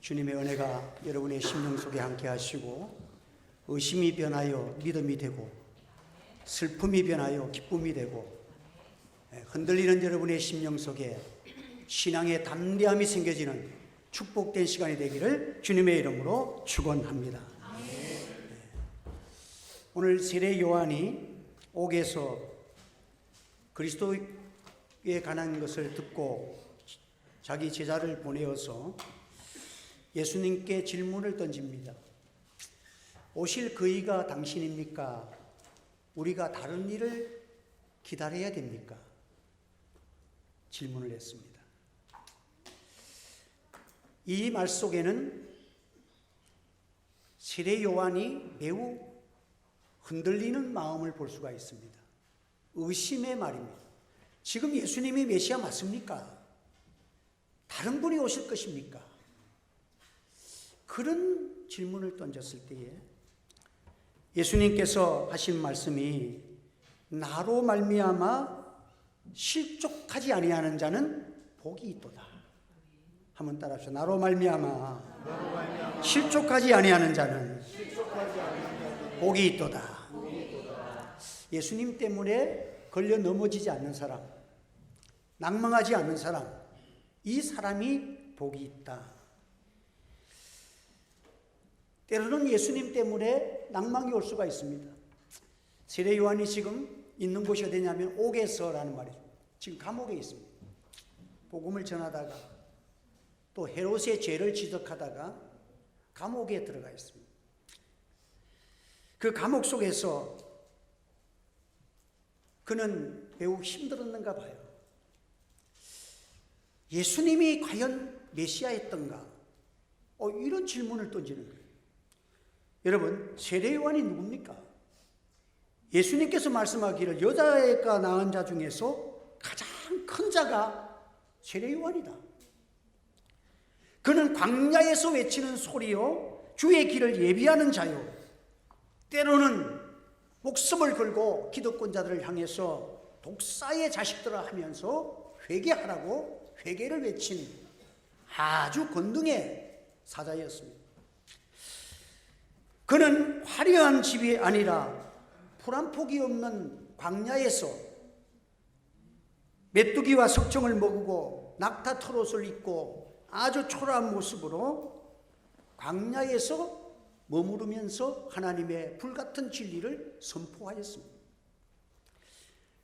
주님의 은혜가 여러분의 심령 속에 함께 하시고 의심이 변하여 믿음이 되고 슬픔이 변하여 기쁨이 되고 예, 흔들리는 여러분의 심령 속에 신앙의 담대함이 생겨지는 축복된 시간이 되기를 주님의 이름으로 축원합니다. 예. 오늘 세례 요한이 옥에서 그리스도에 관한 것을 듣고 자기 제자를 보내어서 예수님께 질문을 던집니다. 오실 그이가 당신입니까? 우리가 다른 일을 기다려야 됩니까? 질문을 했습니다. 이 말 속에는 세례 요한이 매우 흔들리는 마음을 볼 수가 있습니다. 의심의 말입니다. 지금 예수님이 메시아 맞습니까? 다른 분이 오실 것입니까? 그런 질문을 던졌을 때에 예수님께서 하신 말씀이 나로 말미암아 실족하지 아니하는 자는 복이 있도다. 한번 따라합시다. 나로 말미암아 실족하지 아니하는 자는 복이 있도다. 예수님 때문에 걸려 넘어지지 않는 사람, 낭망하지 않는 사람, 이 사람이 복이 있다. 때로는 예수님 때문에 낭망이 올 수가 있습니다. 세례 요한이 지금 있는 곳이 어디냐면 옥에서라는 말이죠. 지금 감옥에 있습니다. 복음을 전하다가 또 헤롯의 죄를 지적하다가 감옥에 들어가 있습니다. 그 감옥 속에서 그는 매우 힘들었는가 봐요. 예수님이 과연 메시아였던가? 어, 이런 질문을 던지는 거예요. 여러분, 세례요한이 누굽니까? 예수님께서 말씀하기를 여자애가 낳은 자 중에서 가장 큰 자가 세례요한이다. 그는 광야에서 외치는 소리요, 주의 길을 예비하는 자요, 때로는 목숨을 걸고 기득권자들을 향해서 독사의 자식들을 하면서 회개하라고 회개를 외친 아주 권능의 사자였습니다. 그는 화려한 집이 아니라 풀 한 폭이 없는 광야에서 메뚜기와 석청을 먹고 낙타 털옷을 입고 아주 초라한 모습으로 광야에서 머무르면서 하나님의 불같은 진리를 선포하였습니다.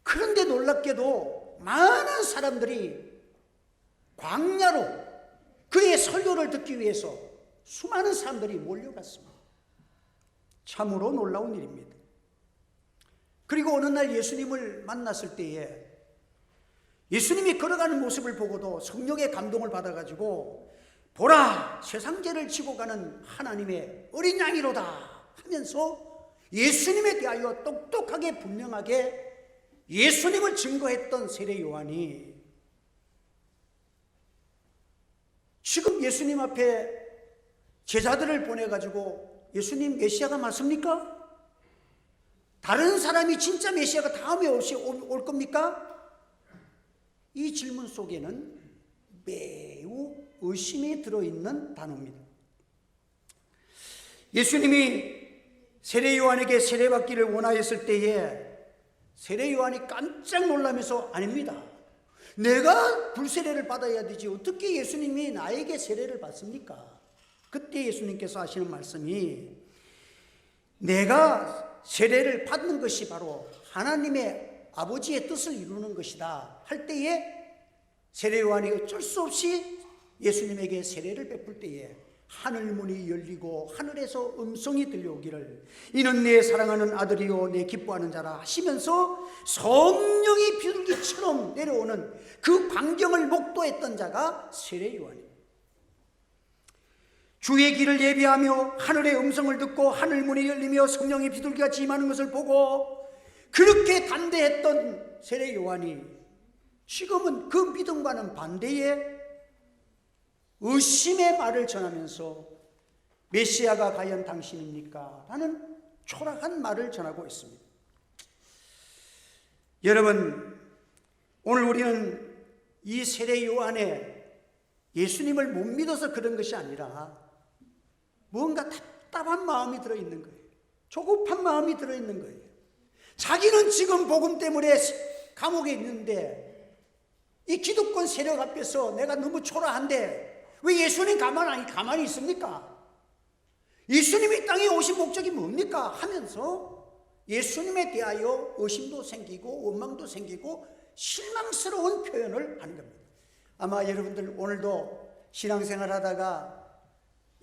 그런데 놀랍게도 많은 사람들이 광야로 그의 설교를 듣기 위해서 수많은 사람들이 몰려갔습니다. 참으로 놀라운 일입니다. 그리고 어느 날 예수님을 만났을 때에 예수님이 걸어가는 모습을 보고도 성령의 감동을 받아가지고 보라 세상죄를 지고 가는 하나님의 어린 양이로다 하면서 예수님에 대하여 똑똑하게 분명하게 예수님을 증거했던 세례 요한이 지금 예수님 앞에 제자들을 보내가지고 예수님 메시아가 맞습니까? 다른 사람이 진짜 메시아가 다음에 올 겁니까? 이 질문 속에는 매우 의심이 들어있는 단어입니다. 예수님이 세례 요한에게 세례받기를 원하였을 때에 세례 요한이 깜짝 놀라면서 아닙니다. 내가 불세례를 받아야 되지 어떻게 예수님이 나에게 세례를 받습니까? 그때 예수님께서 하시는 말씀이 내가 세례를 받는 것이 바로 하나님의 아버지의 뜻을 이루는 것이다 할 때에 세례 요한이 어쩔 수 없이 예수님에게 세례를 베풀 때에 하늘 문이 열리고 하늘에서 음성이 들려오기를 이는 내 사랑하는 아들이요 내 기뻐하는 자라 하시면서 성령이 비둘기처럼 내려오는 그 광경을 목도했던 자가 세례 요한입니다. 주의 길을 예비하며 하늘의 음성을 듣고 하늘 문이 열리며 성령이 비둘기같이 임하는 것을 보고 그렇게 담대했던 세례 요한이 지금은 그 믿음과는 반대의 의심의 말을 전하면서 메시아가 과연 당신입니까? 라는 초라한 말을 전하고 있습니다. 여러분, 오늘 우리는 이 세례 요한의 예수님을 못 믿어서 그런 것이 아니라 뭔가 답답한 마음이 들어있는 거예요. 조급한 마음이 들어있는 거예요. 자기는 지금 복음 때문에 감옥에 있는데 이 기득권 세력 앞에서 내가 너무 초라한데 왜 예수님 가만 아니 가만히 있습니까? 예수님이 땅에 오신 목적이 뭡니까? 하면서 예수님에 대하여 의심도 생기고 원망도 생기고 실망스러운 표현을 하는 겁니다. 아마 여러분들 오늘도 신앙생활 하다가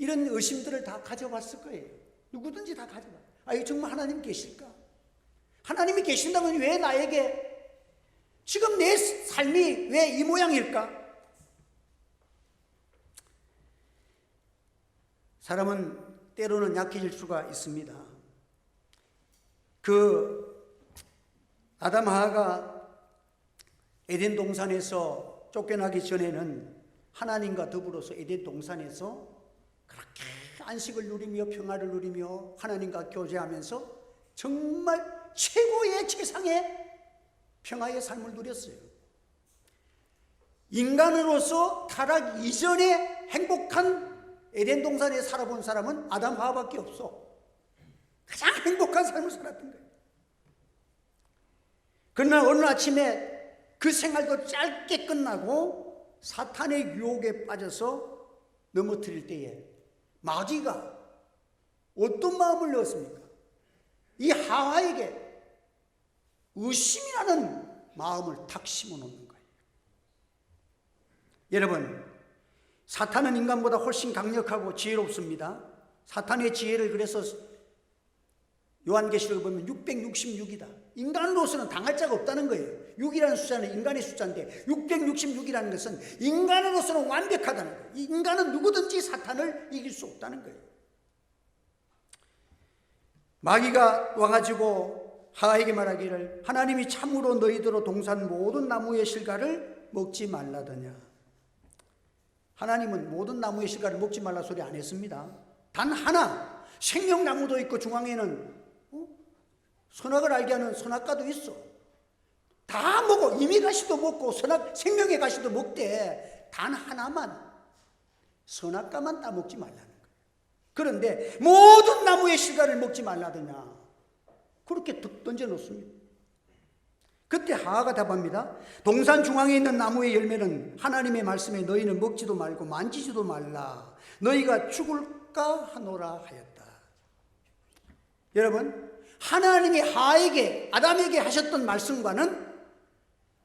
이런 의심들을 다 가져봤을 거예요. 누구든지 다 가져봐. 아, 이 정말 하나님 계실까? 하나님이 계신다면 왜 나에게 지금 내 삶이 왜 이 모양일까? 사람은 때로는 약해질 수가 있습니다. 그 아담 하가 에덴 동산에서 쫓겨나기 전에는 하나님과 더불어서 에덴 동산에서 그렇게 안식을 누리며 평화를 누리며 하나님과 교제하면서 정말 최고의 최상의 평화의 삶을 누렸어요. 인간으로서 타락 이전에 행복한 에덴 동산에 살아본 사람은 아담 하와밖에 없어. 가장 행복한 삶을 살았던 거예요. 그러나 어느 아침에 그 생활도 짧게 끝나고 사탄의 유혹에 빠져서 넘어뜨릴 때에 마귀가 어떤 마음을 넣었습니까? 이 하와에게 의심이라는 마음을 탁 심어 놓는 거예요. 여러분, 사탄은 인간보다 훨씬 강력하고 지혜롭습니다. 사탄의 지혜를 그래서 요한계시록을 보면 666이다. 인간으로서는 당할 자가 없다는 거예요. 6이라는 숫자는 인간의 숫자인데 666이라는 것은 인간으로서는 완벽하다는 거예요. 인간은 누구든지 사탄을 이길 수 없다는 거예요. 마귀가 와가지고 하와에게 말하기를 하나님이 참으로 너희들로 동산 모든 나무의 실과를 먹지 말라더냐. 하나님은 모든 나무의 실과를 먹지 말라 소리 안 했습니다. 단 하나 생명나무도 있고 중앙에는 어? 선악을 알게 하는 선악과도 있어. 다 먹어. 이미 가시도 먹고 선악 생명의 가시도 먹되 단 하나만 선악과만 따먹지 말라는 거예요. 그런데 모든 나무의 실과를 먹지 말라더냐. 그렇게 득 던져 놓습니다. 그때 하하가 답합니다. 동산 중앙에 있는 나무의 열매는 하나님의 말씀에 너희는 먹지도 말고 만지지도 말라. 너희가 죽을까 하노라 하였다. 여러분, 하나님이 하에게 아담에게 하셨던 말씀과는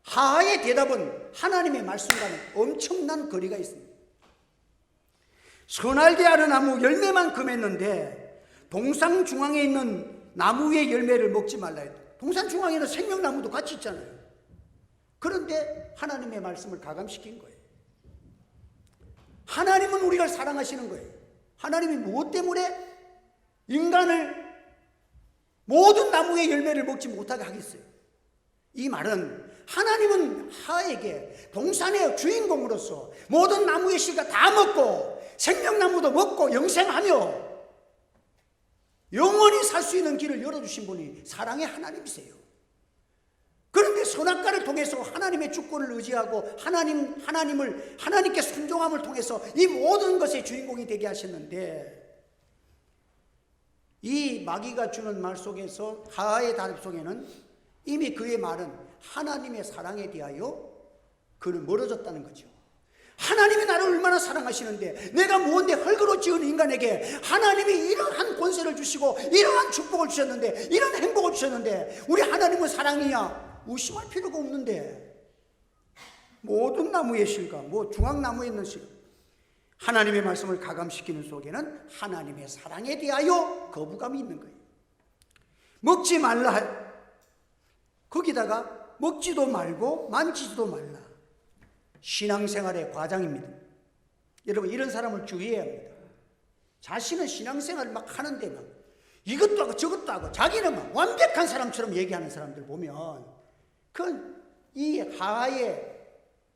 하의 대답은 하나님의 말씀과는 엄청난 거리가 있습니다. 선알게 하는 나무 열매만 금했는데 동상 중앙에 있는 나무의 열매를 먹지 말라 했다. 동산 중앙에는 생명나무도 같이 있잖아요. 그런데 하나님의 말씀을 가감시킨 거예요. 하나님은 우리가 사랑하시는 거예요. 하나님이 무엇 때문에 인간을 모든 나무의 열매를 먹지 못하게 하겠어요? 이 말은 하나님은 하에게 동산의 주인공으로서 모든 나무의 씨가 다 먹고 생명나무도 먹고 영생하며 영원히 살 수 있는 길을 열어주신 분이 사랑의 하나님이세요. 그런데 선악과를 통해서 하나님의 주권을 의지하고 하나님, 하나님을, 하나님께 순종함을 통해서 이 모든 것의 주인공이 되게 하셨는데 이 마귀가 주는 말 속에서 하하의 답 속에는 이미 그의 말은 하나님의 사랑에 대하여 그는 멀어졌다는 거죠. 하나님이 나를 얼마나 사랑하시는데 내가 뭔데 헐그로 지은 인간에게 하나님이 이러한 권세를 주시고 이러한 축복을 주셨는데 이런 행복을 주셨는데 우리 하나님은 사랑이야 의심할 필요가 없는데 모든 나무의 실과 뭐 중앙나무에 있는 실 하나님의 말씀을 가감시키는 속에는 하나님의 사랑에 대하여 거부감이 있는 거예요 먹지 말라 거기다가 먹지도 말고 만지지도 말라 신앙생활의 과장입니다. 여러분 이런 사람을 주의해야 합니다. 자신은 신앙생활을 막 하는데 막 이것도 하고 저것도 하고 자기는 막 완벽한 사람처럼 얘기하는 사람들 보면 그건 이 하에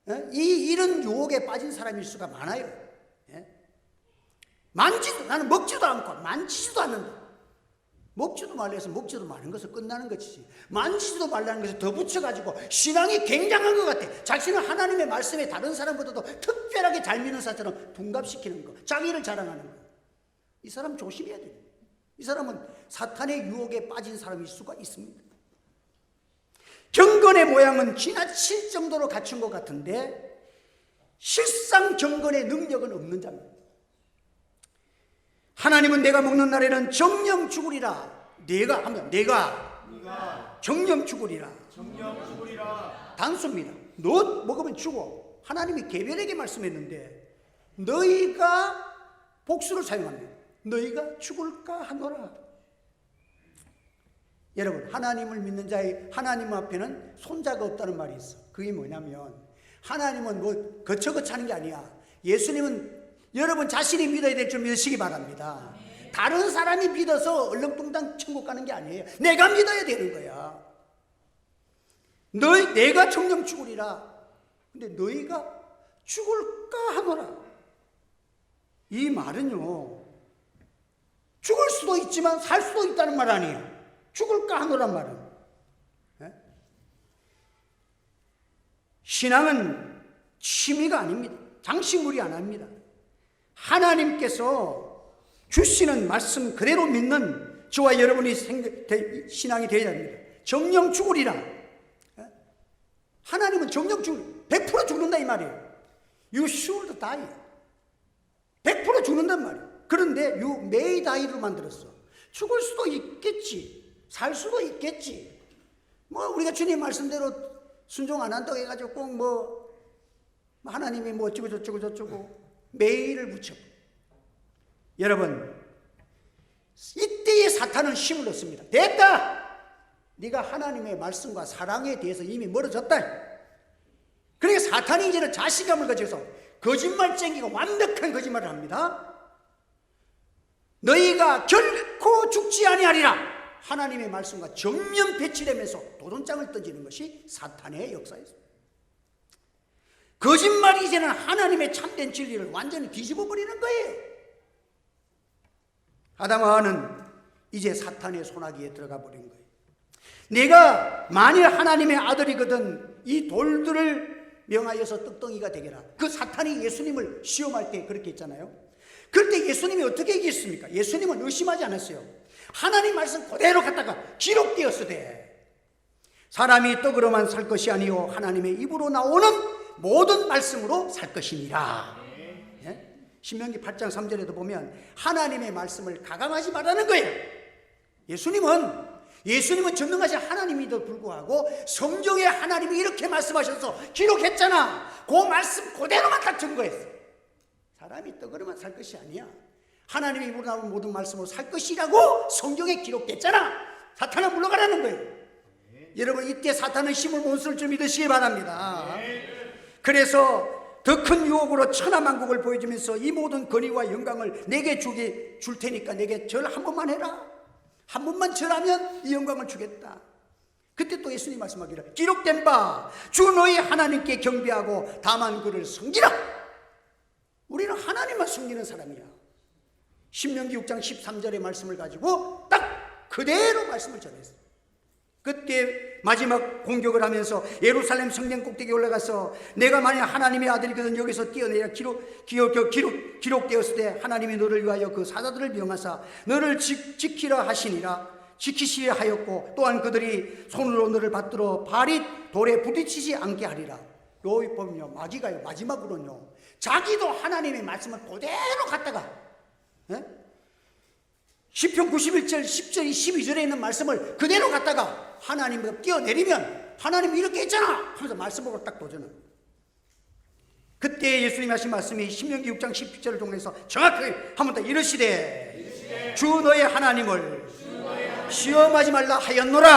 어? 이 이런 유혹에 빠진 사람일 수가 많아요. 예? 만지도 나는 먹지도 않고 만지지도 않는다. 먹지도 말라 해서 먹지도 마는 것을 끝나는 것이지. 만지지도 말라는 것을 더 붙여가지고 신앙이 굉장한 것 같아. 자신은 하나님의 말씀에 다른 사람보다도 특별하게 잘 믿는 사람처럼 둔갑시키는 거 자기를 자랑하는 거 이 사람 조심해야 돼 이 사람은 사탄의 유혹에 빠진 사람일 수가 있습니다. 경건의 모양은 지나칠 정도로 갖춘 것 같은데 실상 경건의 능력은 없는 자입니다 하나님은 내가 먹는 날에는 정령 죽으리라. 내가 하면 내가 정령 죽으리라. 정령 죽으리라. 단수입니다. 너 먹으면 죽어. 하나님이 개별에게 말씀했는데 너희가 복수를 사용합니다. 너희가 죽을까 하노라. 여러분 하나님을 믿는 자의 하나님 앞에는 손자가 없다는 말이 있어. 그게 뭐냐면 하나님은 뭐 거쳐거쳐 하는 게 아니야. 예수님은 여러분 자신이 믿어야 될 줄 믿으시기 바랍니다. 다른 사람이 믿어서 얼렁뚱땅 천국 가는 게 아니에요. 내가 믿어야 되는 거야. 너희 내가 정령 죽으리라. 근데 너희가 죽을까 하노라. 이 말은요. 죽을 수도 있지만 살 수도 있다는 말 아니에요. 죽을까 하노란 말은. 예? 신앙은 취미가 아닙니다. 장식물이 안 합니다. 하나님께서 주시는 말씀 그대로 믿는 저와 여러분이 신앙이 되어야 합니다. 정령 죽으리라. 예? 하나님은 정령 죽, 100% 죽는다 이 말이에요. You should die. 100% 죽는단 말이에요. 그런데 you may die로 만들었어. 죽을 수도 있겠지. 살 수도 있겠지. 뭐 우리가 주님 말씀대로 순종 안 한다고 해가지고 꼭 뭐 하나님이 뭐 어쩌고 저쩌고 저쩌고 매일을 붙여. 여러분 이때에 사탄은 힘을 얻습니다. 됐다. 네가 하나님의 말씀과 사랑에 대해서 이미 멀어졌다. 그러니까 사탄이 이제는 자신감을 가져서 거짓말 쟁기가 완벽한 거짓말을 합니다. 너희가 결코 죽지 아니하리라. 하나님의 말씀과 정면 배치되면서 도전장을 던지는 것이 사탄의 역사였습니다. 거짓말이 이제는 하나님의 참된 진리를 완전히 뒤집어 버리는 거예요. 아담아는 이제 사탄의 소나기에 들어가 버린 거예요. 내가 만일 하나님의 아들이거든 이 돌들을 명하여서 떡덩이가 되게라. 그 사탄이 예수님을 시험할 때 그렇게 했잖아요. 그때 예수님이 어떻게 얘기했습니까? 예수님은 의심하지 않았어요. 하나님 말씀 그대로 갖다가 기록되었으되 사람이 떡으로만 살 것이 아니요 하나님의 입으로 나오는 모든 말씀으로 살 것이니라. 예? 신명기 8장 3절에도 보면 하나님의 말씀을 가감하지 말라는 거예요. 예수님은 예수님은 전능하신 하나님에도 불구하고 성경에 하나님이 이렇게 말씀하셔서 기록했잖아. 그 말씀 그대로만 딱 증거했어. 사람이 떡으로만 살 것이 아니야. 하나님이 입으로 나오는 모든 말씀으로 살 것이라고 성경에 기록됐잖아. 사탄은 물러가라는 거예요. 여러분 이때 사탄은 힘을 못 쓸 줄 믿으시기 바랍니다. 그래서 더 큰 유혹으로 천하만국을 보여주면서 이 모든 권위와 영광을 내게 주게 줄 테니까 내게 절 한 번만 해라. 한 번만 절하면 이 영광을 주겠다. 그때 또 예수님 말씀하기를 기록된 바 주 너희 하나님께 경배하고 다만 그를 섬기라. 우리는 하나님만 섬기는 사람이야. 신명기 6장 13절의 말씀을 가지고 딱 그대로 말씀을 전했어. 끝에 마지막 공격을 하면서 예루살렘 성전 꼭대기에 올라가서 내가 만약 하나님의 아들이거든 여기서 뛰어내려 기록, 기록, 그 기록, 기록되었을 때 하나님이 너를 위하여 그 사자들을 명하사 너를 지, 지키라 하시니라 지키시려 하였고 또한 그들이 손으로 너를 받들어 발이 돌에 부딪히지 않게 하리라 요이법은요 마지가요 마지막으로는요 자기도 하나님의 말씀을 그대로 갖다가 에? 10편 91절, 10절이 12절에 있는 말씀을 그대로 갖다가 하나님과 뛰어내리면 하나님 이렇게 했잖아! 하면서 말씀으로 딱 도전을. 그때 예수님 하신 말씀이 신명기 6장 10절을 통해서 정확하게 한 번 더 이르시되 주 너의 하나님을 시험하지 말라 하였노라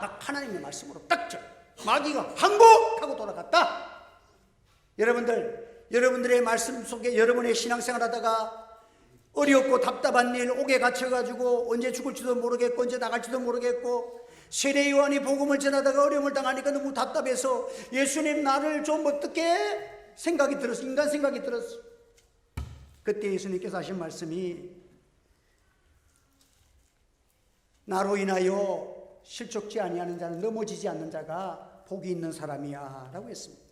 딱 하나님의 말씀으로 딱죠 마귀가 항복하고 돌아갔다 여러분들 여러분들의 말씀 속에 여러분의 신앙생활 하다가 어렵고 답답한 일 옥에 갇혀가지고 언제 죽을지도 모르겠고 언제 나갈지도 모르겠고 세례 요한이 복음을 전하다가 어려움을 당하니까 너무 답답해서 예수님 나를 좀 어떻게 생각이 들었어 인간 생각이 들었어 그때 예수님께서 하신 말씀이 나로 인하여 실족지 아니하는 자는 넘어지지 않는 자가 복이 있는 사람이야 라고 했습니다.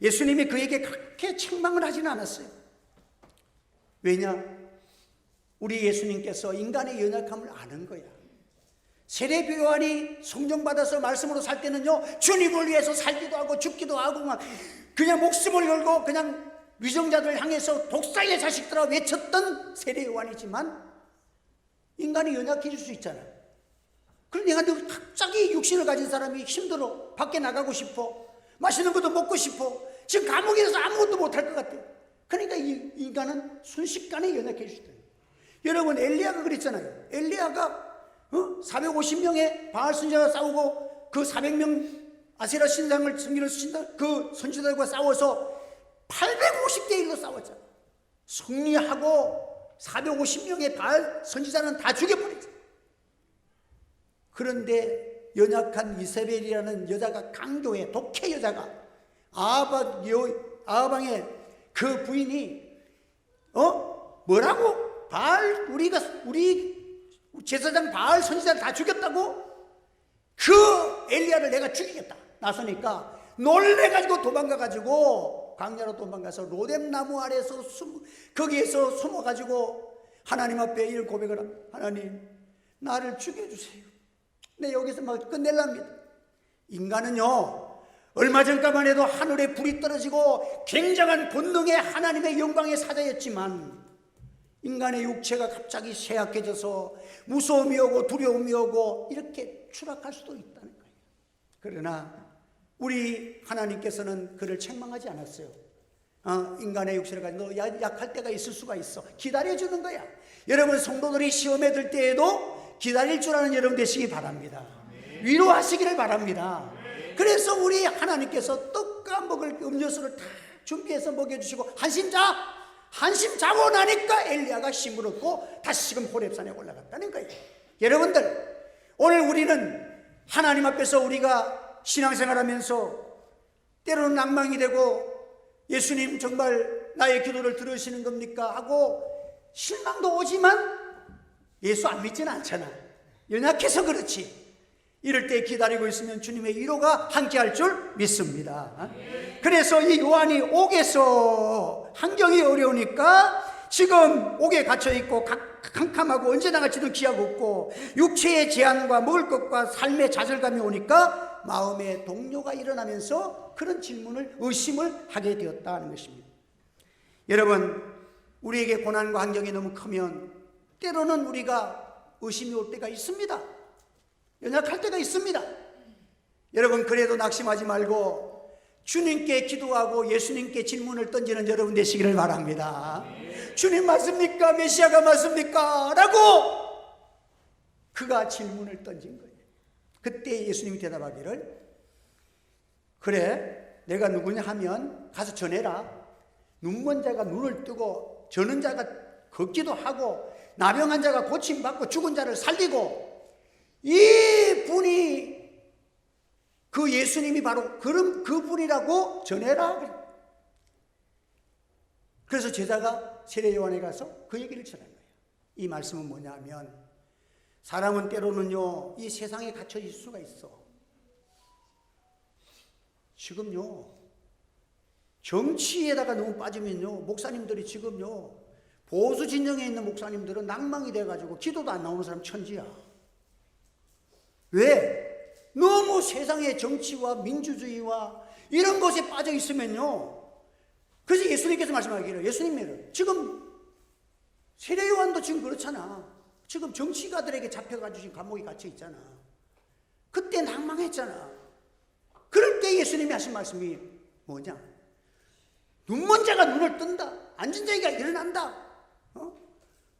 예수님이 그에게 그렇게 책망을 하지는 않았어요. 왜냐? 우리 예수님께서 인간의 연약함을 아는 거야. 세례 요한이 성령 받아서 말씀으로 살 때는요 주님을 위해서 살기도 하고 죽기도 하고 막 그냥 목숨을 걸고 그냥 위정자들 향해서 독사의 자식들아 외쳤던 세례 요한이지만 인간이 연약해질 수 있잖아. 그러니까 갑자기 육신을 가진 사람이 힘들어 밖에 나가고 싶어 맛있는 것도 먹고 싶어 지금 감옥에서 아무것도 못할 것 같아. 그러니까 이 인간은 순식간에 있다. 여러분 엘리야가 그랬잖아요. 엘리야가 어? 450명의 바알 선지자가 싸우고 그 400명 아세라 신상을 승리를 신다 그 선지자들과 싸워서 850대 1로 싸웠잖아. 승리하고 450명의 바알 선지자는 다 죽여버렸죠. 그런데 연약한 이세벨이라는 여자가 강교해 독해 여자가 아합 여 아합왕의 그 부인이 어 뭐라고 바알 우리가 우리 제사장 바알 선지자를 다 죽였다고 그 엘리야를 내가 죽이겠다 나서니까 놀래가지고 도망가가지고 광야로 도망가서 로뎀 나무 아래서 숨 거기에서 숨어가지고 하나님 앞에 이를 고백을 합니다. 하나님 나를 죽여주세요. 내 여기서 막 끝낼랍니다. 인간은요 얼마 전까만 해도 하늘에 불이 떨어지고 굉장한 본능의 하나님의 영광의 사자였지만 인간의 육체가 갑자기 쇠약해져서 무서움이 오고 두려움이 오고 이렇게 추락할 수도 있다는 거예요. 그러나 우리 하나님께서는 그를 책망하지 않았어요. 어, 인간의 육체를 가지고 너 약- 약할 때가 있을 수가 있어. 기다려주는 거야. 여러분 성도들이 시험에 들 때에도 기다릴 줄 아는 여러분 되시기 바랍니다. 위로하시기를 바랍니다. 그래서 우리 하나님께서 떡과 먹을 음료수를 다 준비해서 먹여주시고 한심 자 한심 자고 나니까 엘리야가 힘을 얻고 다시금 호렙산에 올라갔다는 거예요. 여러분들 오늘 우리는 하나님 앞에서 우리가 신앙생활하면서 때로는 낭망이 되고 예수님 정말 나의 기도를 들으시는 겁니까 하고 실망도 오지만 예수 안 믿지는 않잖아. 연약해서 그렇지. 이럴 때 기다리고 있으면 주님의 위로가 함께할 줄 믿습니다. 그래서 이 요한이 옥에서 환경이 어려우니까 지금 옥에 갇혀 있고 각- 캄캄하고 언제 나갈지도 기약 없고 육체의 제한과 먹을 것과 삶의 좌절감이 오니까 마음의 동요가 일어나면서 그런 질문을 의심을 하게 되었다는 것입니다. 여러분 우리에게 고난과 환경이 너무 크면 때로는 우리가 의심이 올 때가 있습니다. 연약할 때가 있습니다. 여러분 그래도 낙심하지 말고 주님께 기도하고 예수님께 질문을 던지는 여러분 되시기를 바랍니다. 주님 맞습니까? 메시아가 맞습니까? 라고 그가 질문을 던진 거예요. 그때 예수님이 대답하기를 그래 내가 누구냐 하면 가서 전해라. 눈먼 자가 눈을 뜨고 저는 자가 걷기도 하고 나병한 자가 고침받고 죽은 자를 살리고 이 분이 그 예수님이 바로 그런 그분이라고 전해라. 그래서 제자가 세례 요한에 가서 그 얘기를 전한 거예요. 이 말씀은 뭐냐면 사람은 때로는요 이 세상에 갇혀 있을 수가 있어. 지금요 정치에다가 너무 빠지면요 목사님들이 지금요 보수 진영에 있는 목사님들은 낭망이 돼가지고 기도도 안 나오는 사람 천지야. 왜? 너무 세상의 정치와 민주주의와 이런 것에 빠져 있으면요. 그래서 예수님께서 말씀하기를 예수님은 지금 세례 요한도 지금 그렇잖아. 지금 정치가들에게 잡혀가지고 감옥에 갇혀 있잖아. 그때 낭망했잖아. 그럴 때 예수님이 하신 말씀이 뭐냐? 눈먼 자가 눈을 뜬다. 앉은 자가 일어난다. 어?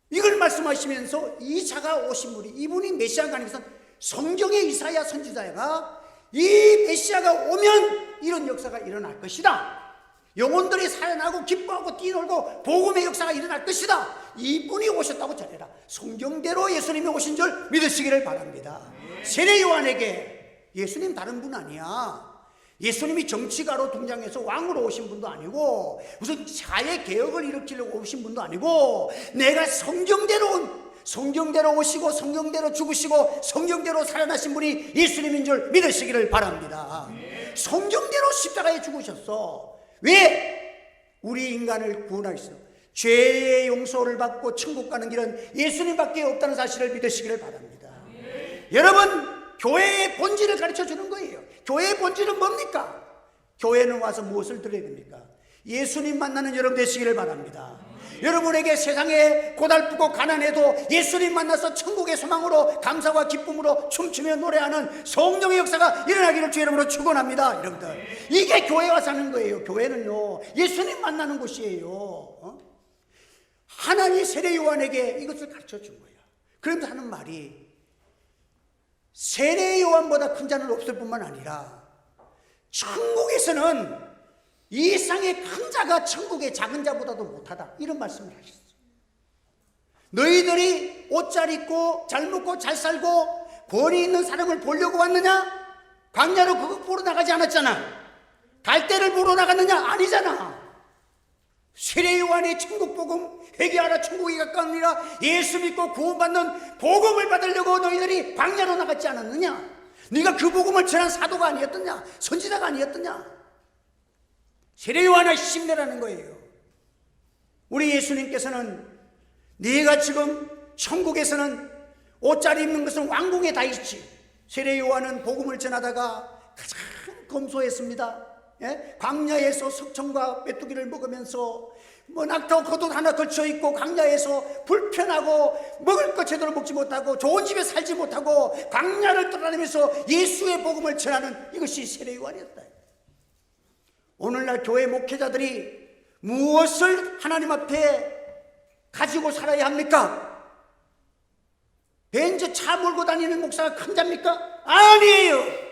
이걸 말씀하시면서 이 자가 오신 분이 이분이 메시아가 아니면 성경의 이사야 선지자가 이 메시아가 오면 이런 역사가 일어날 것이다. 영혼들이 살아나고 기뻐하고 뛰놀고 복음의 역사가 일어날 것이다. 이분이 오셨다고 전해라. 성경대로 예수님이 오신 줄 믿으시기를 바랍니다. 세례 요한에게 예수님 다른 분 아니야. 예수님이 정치가로 등장해서 왕으로 오신 분도 아니고 무슨 사회 개혁을 일으키려고 오신 분도 아니고 내가 성경대로 온 성경대로 오시고 성경대로 죽으시고 성경대로 살아나신 분이 예수님인 줄 믿으시기를 바랍니다. 성경대로 십자가에 죽으셨어. 왜? 우리 인간을 위해서 죄의 용서를 받고 천국 가는 길은 예수님밖에 없다는 사실을 믿으시기를 바랍니다. 여러분, 교회의 본질을 가르쳐 주는 거예요. 교회의 본질은 뭡니까? 교회는 와서 무엇을 들어야 됩니까? 예수님 만나는 여러분 되시기를 바랍니다. 여러분에게 세상에 고달프고 가난해도 예수님 만나서 천국의 소망으로 감사와 기쁨으로 춤추며 노래하는 성령의 역사가 일어나기를 주 이름으로 축원합니다, 여러분들. 이게 교회 와서 하는 거예요. 교회는요, 예수님 만나는 곳이에요. 어? 하나님 세례 요한에게 이것을 가르쳐 준 거예요. 그러면서 하는 말이 세례 요한보다 큰 자는 없을 뿐만 아니라 천국에서는 이상의 큰 자가 천국의 작은 자보다도 못하다. 이런 말씀을 하셨어요. 너희들이 옷 잘 입고 잘 먹고 잘 살고 권위 있는 사람을 보려고 왔느냐? 광야로 그거 보러 나가지 않았잖아. 갈대를 보러 나갔느냐? 아니잖아. 세례 요한의 천국 복음 회개하라 천국이 가까우니라 예수 믿고 구원받는 복음을 받으려고 너희들이 광야로 나갔지 않았느냐? 네가 그 복음을 전한 사도가 아니었느냐? 선지자가 아니었느냐? 세례 요한의 심내라는 거예요. 우리 예수님께서는 네가 지금 천국에서는 옷잘 입는 것은 왕궁에 다 있지. 세례 요한은 복음을 전하다가 가장 검소했습니다. 예? 광야에서 석청과 메뚜기를 먹으면서 뭐 낙타 겉옷 하나 걸쳐 입고 광야에서 불편하고 먹을 것 제대로 먹지 못하고 좋은 집에 살지 못하고 광야를 떠나면서 예수의 복음을 전하는 이것이 세례 요한이었다. 오늘날 교회 목회자들이 무엇을 하나님 앞에 가지고 살아야 합니까? 벤츠 차 몰고 다니는 목사가 큰 자입니까? 아니에요.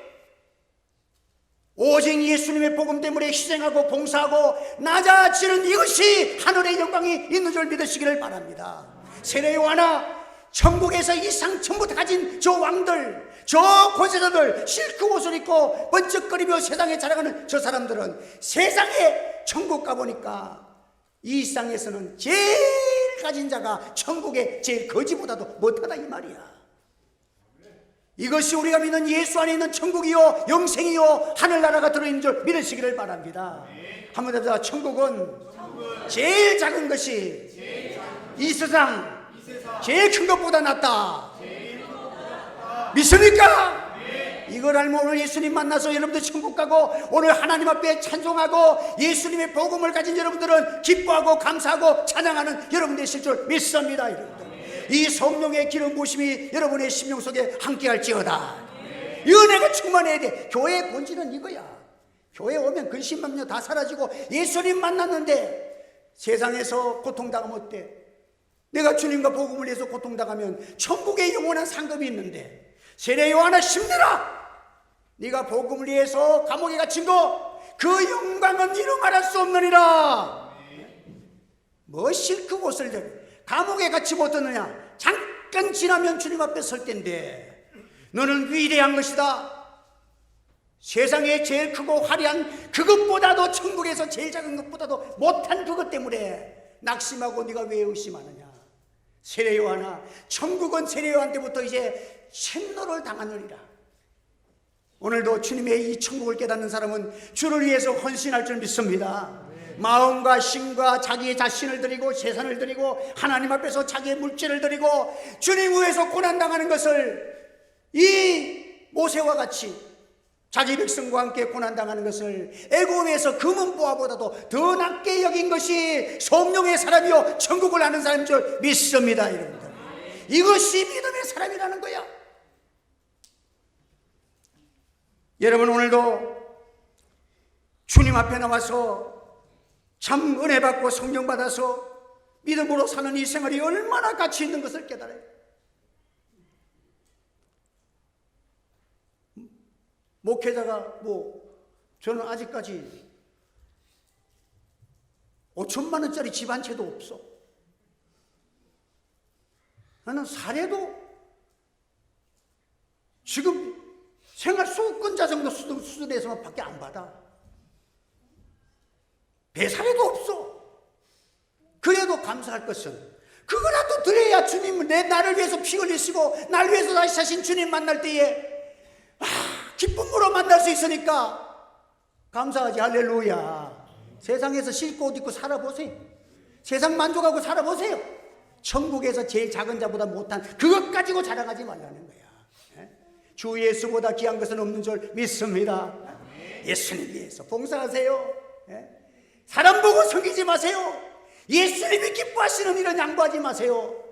오직 예수님의 복음 때문에 희생하고 봉사하고 낮아지는 이것이 하늘의 영광이 있는 줄 믿으시기를 바랍니다. 세례 요하나 천국에서 이상 전부 다 가진 저 왕들, 저 권세자들 실크 옷을 입고 번쩍거리며 세상에 자랑하는 저 사람들은 세상에 천국 가보니까 이 세상에서는 제일 가진 자가 천국의 제일 거지보다도 못하다 이 말이야. 이것이 우리가 믿는 예수 안에 있는 천국이요 영생이요 하늘나라가 들어있는 줄 믿으시기를 바랍니다. 한번 해보자. 천국은 제일 작은 것이 이 세상 제일 큰 것보다 낫다. 믿습니까? 이걸 알면 오늘 예수님 만나서 여러분들 천국 가고 오늘 하나님 앞에 찬송하고 예수님의 복음을 가진 여러분들은 기뻐하고 감사하고 찬양하는 여러분 되실 줄 믿습니다. 여러분들. 이 성령의 기름 부심이 여러분의 심령 속에 함께 할지어다. 이 은혜가 충만해야 돼. 교회의 본질은 이거야. 교회 오면 근심망려 다 사라지고 예수님 만났는데 세상에서 고통당하면 어때? 내가 주님과 복음을 위해서 고통당하면 천국에 영원한 상급이 있는데 세례 요한아 힘내라! 네가 복음을 위해서 감옥에 갇힌 거 그 영광은 이루 말할 수 없느니라. 뭐 실크 옷을 들 감옥에 갇히 못하느냐? 잠깐 지나면 주님 앞에 설 텐데 너는 위대한 것이다. 세상에 제일 크고 화려한 그것보다도 천국에서 제일 작은 것보다도 못한 그것 때문에 낙심하고 네가 왜 의심하느냐? 세례 요한아, 천국은 세례 요한 때부터 이제 생로를 당하느니라. 오늘도 주님의 이 천국을 깨닫는 사람은 주를 위해서 헌신할 줄 믿습니다. 마음과 심과 자기의 자신을 드리고 재산을 드리고 하나님 앞에서 자기의 물질을 드리고 주님 위해서 고난 당하는 것을 이 모세와 같이 자기 백성과 함께 고난당하는 것을 애고에서 금은 보화보다도 더 낫게 여긴 것이 성령의 사람이요 천국을 아는 사람인 줄 믿습니다 여러분들 이것이 믿음의 사람이라는 거야 여러분 오늘도 주님 앞에 나와서 참 은혜 받고 성령 받아서 믿음으로 사는 이 생활이 얼마나 가치 있는 것을 깨달아요. 목회자가 뭐 저는 아직까지 5천만 원짜리 집 한 채도 없어. 나는 사례도 지금 생활 수급권자 정도 수준, 수준에서만 밖에 안 받아. 배사례도 없어. 그래도 감사할 것은 그거라도 드려야 주님은 내 나를 위해서 피 흘리시고 날 위해서 다시 자신 주님 만날 때에 아, 기쁨으로 만날 수 있으니까 감사하지 할렐루야. 세상에서 싣고 옷 입고 살아보세요. 세상 만족하고 살아보세요. 천국에서 제일 작은 자보다 못한 그것 가지고 자랑하지 말라는 거야. 예? 주 예수보다 귀한 것은 없는 줄 믿습니다. 예수님 위해서 봉사하세요. 예? 사람 보고 섬기지 마세요. 예수님이 기뻐하시는 일은 양보하지 마세요.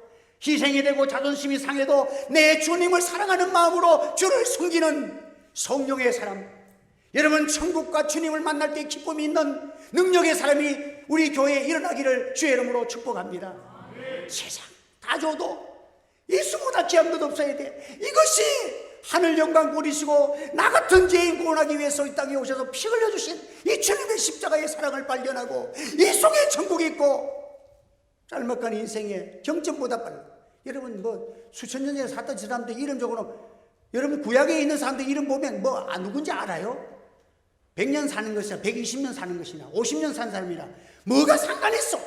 희생이 되고 자존심이 상해도 내 주님을 사랑하는 마음으로 주를 섬기는 성령의 사람. 여러분 천국과 주님을 만날 때 기쁨이 있는 능력의 사람이 우리 교회에 일어나기를 주의 이름으로 축복합니다. 세상 다 줘도 예수보다 귀한 것 없어야 돼. 이것이 하늘 영광 보리시고 나 같은 죄인 구원하기 위해서 이 땅에 오셔서 피 흘려주신 이 주님의 십자가의 사랑을 발견하고 이 속에 천국이 있고 짤막한 인생에 경전보다 빨라. 여러분 뭐 수천 년 전에 살던 저 사람들 이름 적어놓으면 여러분 구약에 있는 사람들 이름 보면 뭐 아, 누군지 알아요? 100년 사는 것이나 120년 사는 것이나 50년 산 사람이나 뭐가 상관있어?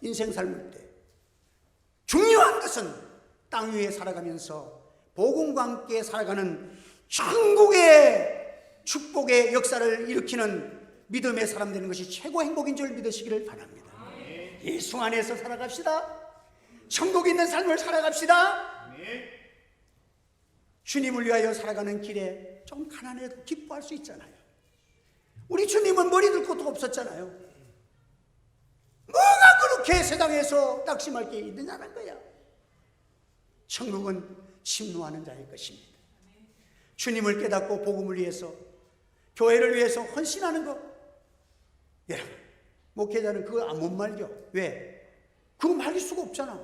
인생 삶을 때. 중요한 것은 땅 위에 살아가면서 복음과 함께 살아가는 천국의 축복의 역사를 일으키는 믿음의 사람 되는 것이 최고 행복인 줄 믿으시기를 바랍니다. 예수 안에서 살아갑시다. 천국 있는 삶을 살아갑시다. 주님을 위하여 살아가는 길에 좀 가난해도 기뻐할 수 있잖아요. 우리 주님은 머리 들 것도 없었잖아요. 뭐가 그렇게 세상에서 낙심할 게 있느냐는 거야. 천국은 침노하는 자의 것입니다. 주님을 깨닫고 복음을 위해서 교회를 위해서 헌신하는 것. 여러분, 목회자는 그거 못 말려. 왜? 그거 말릴 수가 없잖아.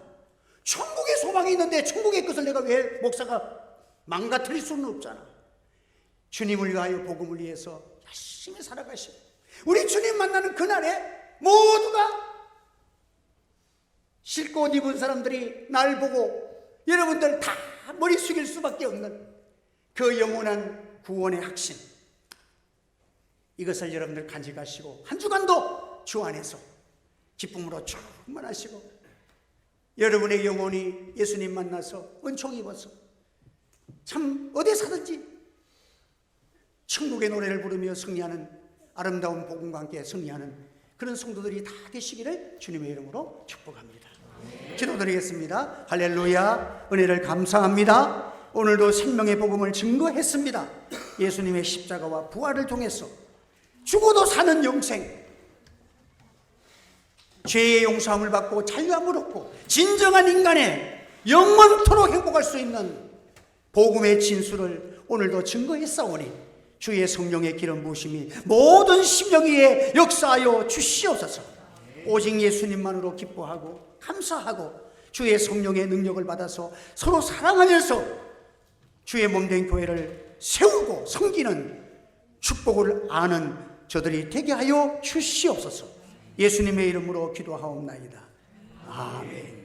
천국의 소망이 있는데 천국의 것을 내가 왜 목사가 망가뜨릴 수는 없잖아. 주님을 위하여 복음을 위해서 열심히 살아가시고 우리 주님 만나는 그날에 모두가 실고 옷 입은 사람들이 날 보고 여러분들 다 머리 숙일 수밖에 없는 그 영원한 구원의 확신 이것을 여러분들 간직하시고 한 주간도 주 안에서 기쁨으로 충만하시고 여러분의 영혼이 예수님 만나서 은총 입어서 참 어디서든지 천국의 노래를 부르며 승리하는 아름다운 복음과 함께 승리하는 그런 성도들이 다 되시기를 주님의 이름으로 축복합니다. 기도드리겠습니다. 할렐루야. 은혜를 감사합니다. 오늘도 생명의 복음을 증거했습니다. 예수님의 십자가와 부활을 통해서 죽어도 사는 영생, 죄의 용서함을 받고 자유함을 얻고 진정한 인간의 영원토록 행복할 수 있는 복음의 진수를 오늘도 증거했사오니 주의 성령의 기름 부으심이 모든 심령 위에 역사하여 주시옵소서. 오직 예수님만으로 기뻐하고 감사하고 주의 성령의 능력을 받아서 서로 사랑하면서 주의 몸된 교회를 세우고 섬기는 축복을 아는 저들이 되게 하여 주시옵소서. 예수님의 이름으로 기도하옵나이다. 아멘.